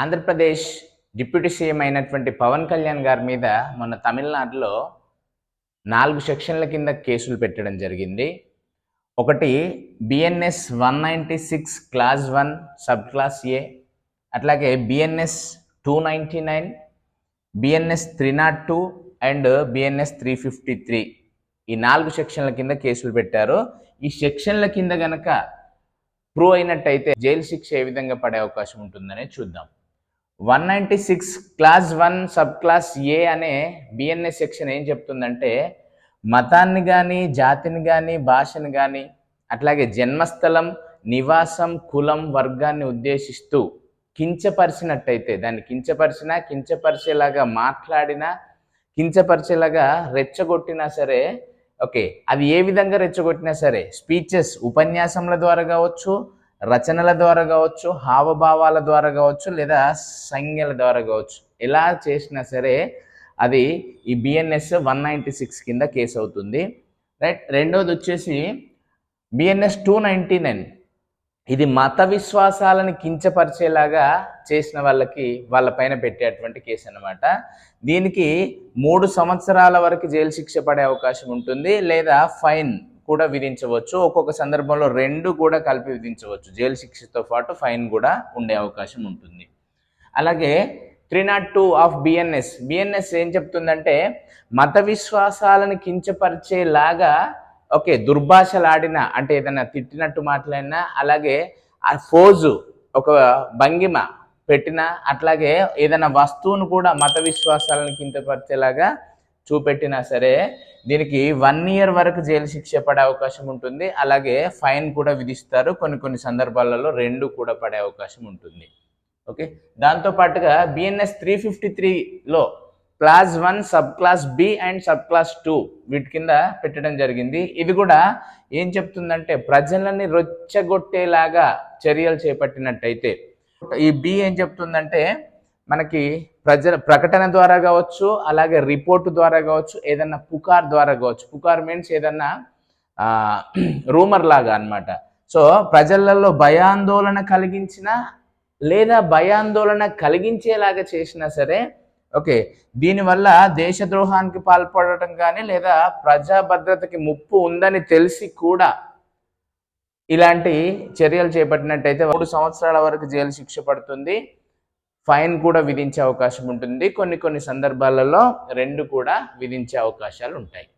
Andhra Pradesh deputy CM అయినటువంటి పవన్ కళ్యాణ్ గారి మీద మొన్న తమిళనాడులో నాలుగు సెక్షన్ల కింద కేసులు పెట్టడం జరిగింది. ఒకటి BNS one ninety six clause one sub clause A అట్లాగే BNS two ninety nine BNS three nought two and BNS three fifty three ఈ నాలుగు సెక్షన్ల కింద కేసులు పెట్టారు. ఈ సెక్షన్ల కింద గనక ప్రూవ్ అయినట్టయితే జైలు శిక్ష ఏ విధంగా పడే అవకాశం ఉంటుందని చూద్దాం. One ninety six clause one sub clause A అనే బిఎన్ఏ సెక్షన్ ఏం చెప్తుందంటే మతాన్ని కానీ జాతిని కానీ భాషను కానీ అట్లాగే జన్మస్థలం నివాసం కులం వర్గాన్ని ఉద్దేశిస్తూ కించపరిచినట్టయితే దాన్ని కించపరిచినా కించపరిచేలాగా మాట్లాడినా కించపరిచేలాగా రెచ్చగొట్టినా సరే ఓకే అది ఏ విధంగా రెచ్చగొట్టినా సరే స్పీచెస్ ఉపన్యాసముల ద్వారా కావచ్చు రచనల ద్వారా కావచ్చు హావభావాల ద్వారా కావచ్చు లేదా సంజ్ఞల ద్వారా కావచ్చు. ఎలా చేసినా సరే అది ఈ బిఎన్ఎస్ వన్ నైంటీ సిక్స్ కింద కేసు అవుతుంది. రైట్ రెండోది వచ్చేసి బిఎన్ఎస్ టూ నైంటీ నైన్ ఇది మత విశ్వాసాలను కించపరిచేలాగా చేసిన వాళ్ళకి వాళ్ళ పైన పెట్టేటువంటి కేసు అనమాట దీనికి మూడు సంవత్సరాల వరకు జైలు శిక్ష పడే అవకాశం ఉంటుంది లేదా ఫైన్. కూడా విధించవచ్చు. ఒక్కొక్క సందర్భంలో రెండు కూడా కలిపి విధించవచ్చు. జైలు శిక్షతో పాటు ఫైన్ కూడా ఉండే అవకాశం ఉంటుంది. అలాగే three nought two of BNS BNS ఏం చెప్తుందంటే మత విశ్వాసాలను కించపరిచేలాగా ఓకే దుర్భాషలాడిన అంటే ఏదైనా తిట్టినట్టు మాట్లాడినా అలాగే ఆ ఫోజు ఒక భంగిమ పెట్టిన అట్లాగే ఏదైనా వస్తువును కూడా మత విశ్వాసాలను కించపరిచేలాగా చూపెట్టినా సరే దీనికి వన్ ఇయర్ వరకు జైలు శిక్ష పడే అవకాశం ఉంటుంది. అలాగే ఫైన్ కూడా విధిస్తారు. కొన్ని కొన్ని సందర్భాలలో రెండు కూడా పడే అవకాశం ఉంటుంది. ఓకే? దాంతో పాటుగా బిఎన్ఎస్ త్రీ ఫిఫ్టీ త్రీలో clause one sub clause B and sub clause two వీటి కింద పెట్టడం జరిగింది. ఇది కూడా ఏం చెప్తుందంటే ప్రజలని రొచ్చగొట్టేలాగా చర్యలు చేపట్టినట్టయితే ఈ బి ఏం చెప్తుందంటే మనకి ప్రజల ప్రకటన ద్వారా కావచ్చు అలాగే రిపోర్ట్ ద్వారా కావచ్చు ఏదన్నా పుకార్ ద్వారా కావచ్చు. పుకార్ మీన్స్ ఏదన్నా రూమర్ లాగా అన్నమాట. సో ప్రజలలో భయాందోళన కలిగించిన లేదా భయాందోళన కలిగించేలాగా చేసినా సరే ఓకే దీనివల్ల దేశద్రోహానికి పాల్పడటం కానీ లేదా ప్రజా భద్రతకి ముప్పు ఉందని తెలిసి కూడా ఇలాంటి చర్యలు చేపట్టినట్టయితే మూడు సంవత్సరాల వరకు జైలు శిక్ష పడుతుంది. ఫైన్ కూడా విధించే అవకాశం ఉంటుంది. కొన్ని కొన్ని సందర్భాలలో రెండు కూడా విధించే అవకాశాలు ఉంటాయి.